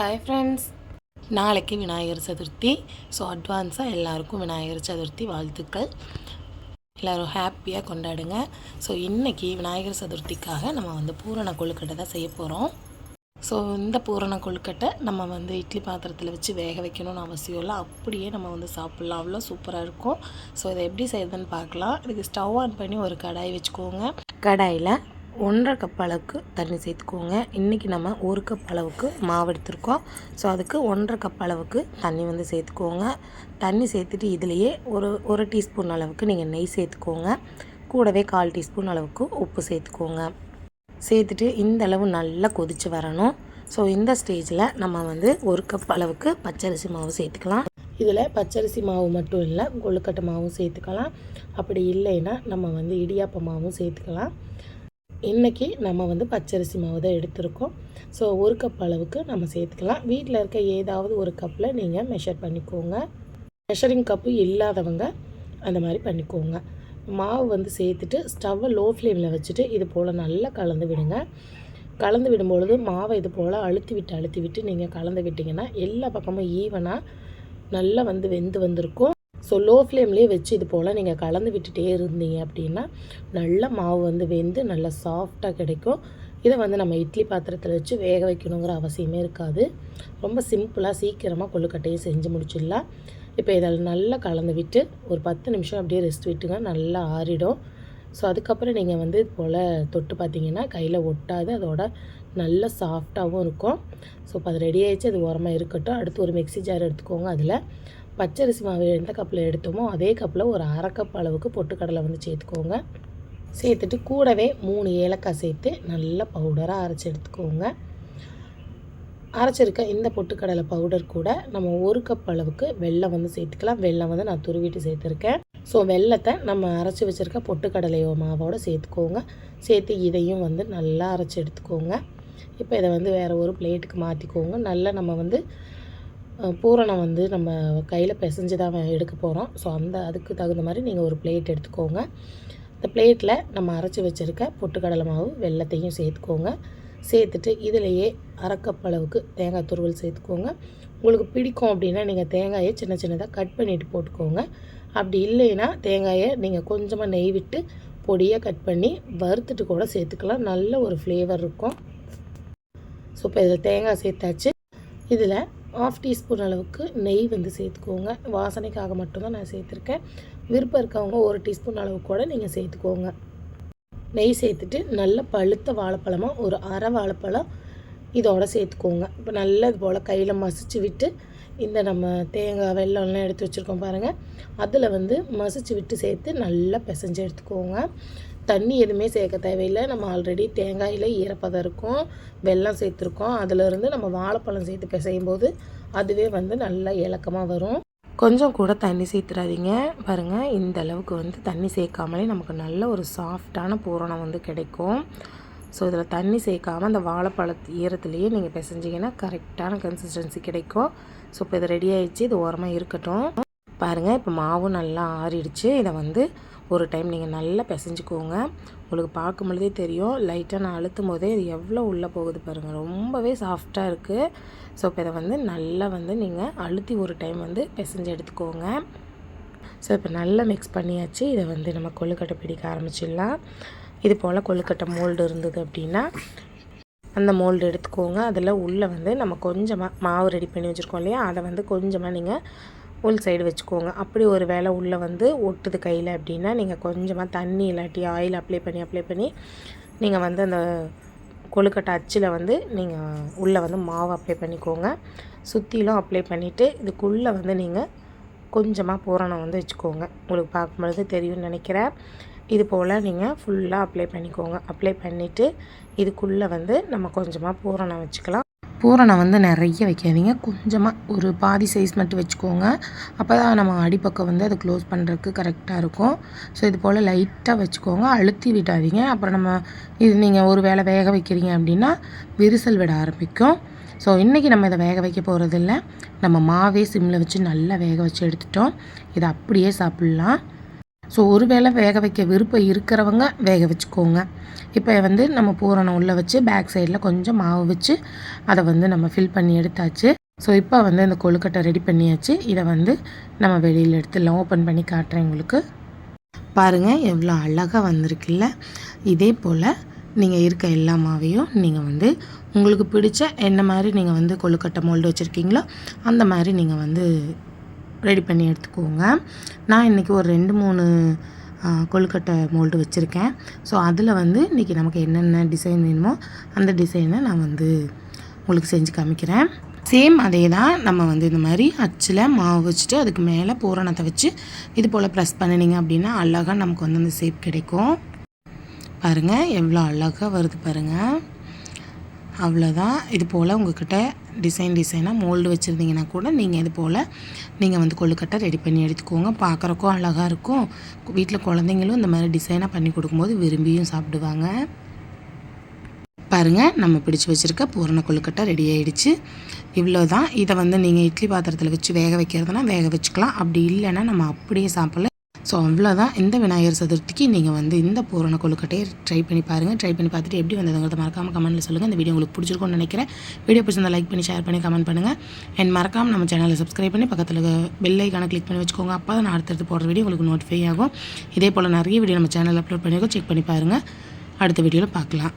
Hi friends நாளைக்கு Vinayagar Chaturthi. So அட்வான்ஸாக எல்லாருக்கும் விநாயகர் சதுர்த்தி வாழ்த்துக்கள். எல்லோரும் ஹாப்பியாக கொண்டாடுங்க. ஸோ இன்றைக்கி விநாயகர் சதுர்த்திக்காக நம்ம வந்து பூரண கொழுக்கட்டை தான் செய்ய போகிறோம் ஸோ இந்த பூரண கொழுக்கட்டை நம்ம வந்து இட்லி பாத்திரத்தில் வச்சு வேக வைக்கணும்னு அவசியம் இல்லை. அப்படியே நம்ம வந்து சாப்பிட்லாம். அவ்வளோ சூப்பராக இருக்கும். ஸோ இதை எப்படி செய்யுதுன்னு பார்க்கலாம். இதுக்கு ஸ்டவ் ஆன் பண்ணி ஒரு கடாய் வச்சுக்கோங்க. கடாயில் ஒன்றரை கப் அளவுக்கு தண்ணி சேர்த்துக்கோங்க. இன்றைக்கி நம்ம ஒரு கப் அளவுக்கு மாவு எடுத்திருக்கோம். ஸோ அதுக்கு ஒன்றரை கப் அளவுக்கு தண்ணி வந்து சேர்த்துக்கோங்க. தண்ணி சேர்த்துட்டு இதுலேயே ஒரு ஒரு டீஸ்பூன் அளவுக்கு நீங்கள் நெய் சேர்த்துக்கோங்க. கூடவே கால் டீஸ்பூன் அளவுக்கு உப்பு சேர்த்துக்கோங்க. சேர்த்துட்டு இந்த அளவு நல்லா கொதித்து வரணும். ஸோ இந்த ஸ்டேஜில் நம்ம வந்து ஒரு கப் அளவுக்கு பச்சரிசி மாவு சேர்த்துக்கலாம். இதில் பச்சரிசி மாவு மட்டும் இல்லை கொழுக்கட்டை மாவும் சேர்த்துக்கலாம். அப்படி இல்லைன்னா நம்ம வந்து இடியாப்ப மாவும் சேர்த்துக்கலாம். இன்றைக்கி நம்ம வந்து பச்சரிசி மாவு தான் எடுத்திருக்கோம். ஸோ ஒரு கப் அளவுக்கு நம்ம சேர்த்துக்கலாம். வீட்டில் இருக்க ஏதாவது ஒரு கப்பில் நீங்கள் மெஷர் பண்ணிக்கோங்க. மெஷரிங் கப்பு இல்லாதவங்க அந்த மாதிரி பண்ணிக்கோங்க. மாவு வந்து சேர்த்துட்டு ஸ்டவ்வை லோ ஃப்ளேமில் வச்சுட்டு இது போல் நல்லா கலந்து விடுங்க. கலந்து விடும்பொழுது மாவை இது போல் அழுத்தி விட்டு அழுத்தி விட்டு நீங்கள் கலந்து விட்டிங்கன்னா எல்லா பக்கமும் ஈவனாக நல்லா வந்து வெந்து வந்திருக்கும். ஸோ லோ ஃப்ளேம்லேயே வச்சு இது போல் நீங்கள் கலந்து விட்டுட்டே இருந்தீங்க அப்படின்னா நல்ல மாவு வந்து வெந்து நல்லா சாஃப்டாக கிடைக்கும். இதை வந்து நம்ம இட்லி பாத்திரத்தில் வச்சு வேக வைக்கணுங்கிற அவசியமே இருக்காது. ரொம்ப சிம்பிளாக சீக்கிரமாக கொழுக்கட்டையை செஞ்சு முடிச்சிடலாம். இப்போ இதில் நல்லா கலந்து விட்டு ஒரு பத்து நிமிஷம் அப்படியே ரெஸ்ட் விட்டுங்க. நல்லா ஆறிடும். ஸோ அதுக்கப்புறம் நீங்கள் வந்து இது போல் தொட்டு பார்த்தீங்கன்னா கையில் ஒட்டாது. அதோட நல்ல சாஃப்டாகவும் இருக்கும். ஸோ இப்போ அது ரெடி ஆகிடுச்சு அது உரமாக இருக்கட்டும். அடுத்து ஒரு மிக்சி ஜார் எடுத்துக்கோங்க. அதில் பச்சரிசி மாவு எந்த கப்பில் எடுத்தோமோ அதே கப்பில் ஒரு அரை கப் அளவுக்கு பொட்டுக்கடலை வந்து சேர்த்துக்கோங்க. சேர்த்துட்டு கூடவே மூணு ஏலக்காய் சேர்த்து நல்லா பவுடராக அரைச்சி எடுத்துக்கோங்க. அரைச்சிருக்க இந்த பொட்டுக்கடலை பவுடர் கூட நம்ம ஒரு கப் அளவுக்கு வெள்ளம் வந்து சேர்த்துக்கலாம். வெல்லம் வந்து நான் துருவிட்டு சேர்த்துருக்கேன். ஸோ வெள்ளத்தை நம்ம அரைச்சி வச்சுருக்க பொட்டுக்கடலையோ மாவோடு சேர்த்துக்கோங்க. சேர்த்து இதையும் வந்து நல்லா அரைச்சி எடுத்துக்கோங்க. இப்போ இதை வந்து வேறு ஒரு பிளேட்டுக்கு மாற்றிக்கோங்க நல்லா நம்ம வந்து பூரணம் வந்து நம்ம கையில் பிசைஞ்சு தான் எடுக்க போகிறோம் ஸோ அந்த அதுக்கு தகுந்த மாதிரி நீங்கள் ஒரு பிளேட் எடுத்துக்கோங்க. இந்த பிளேட்டில் நம்ம அரைச்சி வச்சுருக்க பொட்டுக்கடலை மாவு வெள்ளத்தையும் சேர்த்துக்கோங்க. சேர்த்துட்டு இதிலையே அரைக்கப் அளவுக்கு தேங்காய் துருவல் சேர்த்துக்கோங்க. உங்களுக்கு பிடிக்கும் அப்படின்னா நீங்கள் தேங்காயை சின்ன சின்னதாக கட் பண்ணிவிட்டு போட்டுக்கோங்க. அப்படி இல்லைன்னா தேங்காயை நீங்கள் கொஞ்சமாக நெய் விட்டு பொடியாக கட் பண்ணி வறுத்துட்டு கூட சேர்த்துக்கலாம். நல்ல ஒரு ஃப்ளேவர் இருக்கும். ஸோ இப்போ இதில் தேங்காய் சேர்த்தாச்சு. இதில் ஆஃப் டீஸ்பூன் அளவுக்கு நெய் வந்து சேர்த்துக்கோங்க. வாசனைக்காக மட்டும்தான் நான் சேர்த்துருக்கேன். விருப்பம் இருக்கவங்க ஒரு டீஸ்பூன் அளவு கூட நீங்கள் சேர்த்துக்கோங்க. நெய் சேர்த்துட்டு நல்ல பழுத்த வாழைப்பழமாக ஒரு அரை வாழைப்பழம் இதோட சேர்த்துக்கோங்க. இப்போ நல்லது போல் கையில் மசிச்சு விட்டு இந்த நம்ம தேங்காய் வெள்ளம்லாம் எடுத்து வச்சுருக்கோம் பாருங்கள் அதில் வந்து மசிச்சு விட்டு சேர்த்து நல்லா பிசைஞ்சு எடுத்துக்கோங்க. தண்ணி எதுவுமே சேர்க்க தேவையில்லை. நம்ம ஆல்ரெடி தேங்காயில் ஈரப்பதம் இருக்கும் வெல்லம் சேர்த்துருக்கோம். அதிலிருந்து நம்ம வாழைப்பழம் சேர்த்து பிசையும் போது அதுவே வந்து நல்லா இலக்கமாக வரும். கொஞ்சம் கூட தண்ணி சேர்த்துறாதீங்க பாருங்கள் இந்த அளவுக்கு வந்து தண்ணி சேர்க்காமலே நமக்கு நல்ல ஒரு சாஃப்டான பூரணம் வந்து கிடைக்கும். ஸோ இதில் தண்ணி சேர்க்காமல் அந்த வாழைப்பழத்து ஈரத்துலேயே நீங்கள் பிசைஞ்சிங்கன்னா கரெக்டான கன்சிஸ்டன்சி கிடைக்கும். ஸோ இப்போ இது ரெடி ஆகிடுச்சு இது ஓரமாக இருக்கட்டும். பாருங்கள் இப்போ மாவும் நல்லா ஆறிடுச்சு. இதை வந்து ஒரு டைம் நீங்கள் நல்லா பிசைஞ்சிக்கோங்க. உங்களுக்கு பார்க்கும் பொழுதே தெரியும். லைட்டாக நான் அழுத்தும் போதே இது எவ்வளோ உள்ளே போகுது பாருங்கள் ரொம்பவே சாஃப்டாக இருக்குது ஸோ இப்போ இதை வந்து நல்லா வந்து நீங்கள் அழுத்தி ஒரு டைம் வந்து பிசைஞ்சு எடுத்துக்கோங்க. ஸோ இப்போ நல்லா மிக்ஸ் பண்ணியாச்சு. இதை வந்து நம்ம கொழுக்கட்டை பிடிக்க ஆரம்பிச்சிடலாம். இது போல் கொழுக்கட்டை மோல்டு இருந்தது அப்படின்னா அந்த மோல்டு எடுத்துக்கோங்க. அதில் உள்ளே வந்து நம்ம கொஞ்சமாக மாவு ரெடி பண்ணி வச்சுருக்கோம் இல்லையா? அதை வந்து கொஞ்சமாக நீங்கள் உள் சைடு வச்சுக்கோங்க. அப்படி ஒரு வேளை உள்ளே வந்து ஒட்டுது கையில் அப்படின்னா நீங்கள் கொஞ்சமாக தண்ணி இல்லாட்டி ஆயில் அப்ளை பண்ணி அப்ளை பண்ணி நீங்கள் வந்து அந்த கொழுக்கட்டை அச்சில் வந்து நீங்கள் உள்ளே வந்து மாவு அப்ளை பண்ணிக்கோங்க. சுற்றிலும் அப்ளை பண்ணிவிட்டு இதுக்குள்ளே வந்து நீங்கள் கொஞ்சமாக பூரணம் வந்து வச்சுக்கோங்க. உங்களுக்கு பார்க்கும்பொழுது தெரியும்னு நினைக்கிறேன். இது போல் நீங்கள் ஃபுல்லாக அப்ளை பண்ணிக்கோங்க. அப்ளை பண்ணிவிட்டு இதுக்குள்ளே வந்து நம்ம கொஞ்சமாக பூரணம் வச்சுக்கலாம். பூரணம் வந்து நிறைய வைக்காதீங்க. கொஞ்சமாக ஒரு பாதி சைஸ் மட்டும் வச்சுக்கோங்க. அப்போ தான் நம்ம அடிப்பக்கம் வந்து அதை க்ளோஸ் பண்ணுறதுக்கு கரெக்டாக இருக்கும். ஸோ இது போல் லைட்டாக வச்சுக்கோங்க. அழுத்தி விட்டாதீங்க அப்புறம் நம்ம இது நீங்கள் ஒரு வேளை வேக வைக்கிறீங்க அப்படின்னா விரிசல் விட ஆரம்பிக்கும். ஸோ இன்றைக்கி நம்ம இதை வேக வைக்க போகிறதில்ல நம்ம மாவே சிம்மில் வச்சு நல்லா வேக வச்சு எடுத்துட்டோம். இதை அப்படியே சாப்பிட்லாம். ஸோ ஒரு வேளை வேக வைக்க விருப்பம் இருக்கிறவங்க வேக வச்சுக்கோங்க. இப்போ வந்து நம்ம பூரணம் உள்ளே வச்சு பேக் சைடில் கொஞ்சம் மாவு வச்சு அதை வந்து நம்ம ஃபில் பண்ணி எடுத்தாச்சு. ஸோ இப்போ வந்து இந்த கொழுக்கட்டை ரெடி பண்ணியாச்சு. இதை வந்து நம்ம வெளியில் எடுத்துடலாம் ஓப்பன் பண்ணி காட்டுறேன் உங்களுக்கு. பாருங்கள் எவ்வளோ அழகாக வந்திருக்குல்ல இதே போல் நீங்கள் இருக்க எல்லா மாவையும் நீங்கள் வந்து உங்களுக்கு பிடிச்ச என்ன மாதிரி நீங்கள் வந்து கொழுக்கட்டை மோல்டு வச்சுருக்கீங்களோ அந்த மாதிரி நீங்கள் வந்து ரெடி பண்ணி எடுத்துக்கோங்க. நான் இன்றைக்கி ஒரு ரெண்டு மூணு கொழுக்கட்டை மோல்டு வச்சுருக்கேன். ஸோ அதில் வந்து இன்றைக்கி நமக்கு என்னென்ன டிசைன் வேணுமோ அந்த டிசைனை நான் வந்து உங்களுக்கு செஞ்சு காமிக்கிறேன். சேம் அதே தான் நம்ம வந்து இந்த மாதிரி அச்சில் மாவு வச்சுட்டு அதுக்கு மேலே பூரணத்தை வச்சு இது போல் ப்ரெஸ் பண்ணினீங்க அப்படின்னா அழகாக நமக்கு வந்து அந்த ஷேப் கிடைக்கும். பாருங்கள் எவ்வளோ அழகாக வருது பாருங்கள் அவ்வளோதான் இது போல் உங்கள்கிட்ட டிசைன் டிசைனாக மோல்டு வச்சுருந்தீங்கன்னா கூட நீங்கள் இது போல் நீங்கள் வந்து கொழுக்கட்டை ரெடி பண்ணி எடுத்துக்கோங்க. பார்க்குறக்கும் அழகாக இருக்கும். வீட்டில் குழந்தைங்களும் இந்த மாதிரி டிசைனாக பண்ணி கொடுக்கும்போது விரும்பியும் சாப்பிடுவாங்க. பாருங்கள் நம்ம பிடிச்சி வச்சுருக்க பூரண கொழுக்கட்டை ரெடி ஆகிடுச்சு இவ்வளோ தான் இதை வந்து நீங்கள் இட்லி பாத்திரத்தில் வச்சு வேக வைக்கிறதுனா வேக வச்சுக்கலாம். அப்படி இல்லைன்னா நம்ம அப்படியே சாப்பிடல. ஸோ அவ்வளோதான் இந்த விநாயகர் சதுர்த்திக்கு நீங்கள் வந்து இந்த பூரண கொழுக்கட்டையை ட்ரை பண்ணி பாருங்கள் ட்ரை பண்ணி பார்த்துட்டு எப்படி வந்ததுங்கிறத மறக்காமல் கமெண்ட்டில் சொல்லுங்கள் இந்த வீடியோ உங்களுக்கு பிடிச்சிருக்கும்னு நினைக்கிறேன். வீடியோ பிடிச்சிருந்தா லைக் பண்ணி ஷேர் பண்ணி கமெண்ட் பண்ணுங்கள் அண்ட் மறக்காமல் நம்ம சேனலை சப்ஸ்கிரைப் பண்ணி பக்கத்தில் பெல் ஐக்கானை கிளிக் பண்ணி வச்சுக்கோங்க. அப்போ தான் நான் அடுத்தடுத்து போடுற வீடியோ உங்களுக்கு நோட்டிஃபை ஆகும். இதே போல் நிறைய வீடியோ நம்ம சேனல் அப்லோட் பண்ணியிருக்கோம் செக் பண்ணி பாருங்கள் அடுத்த வீடியோவில் பார்க்கலாம்.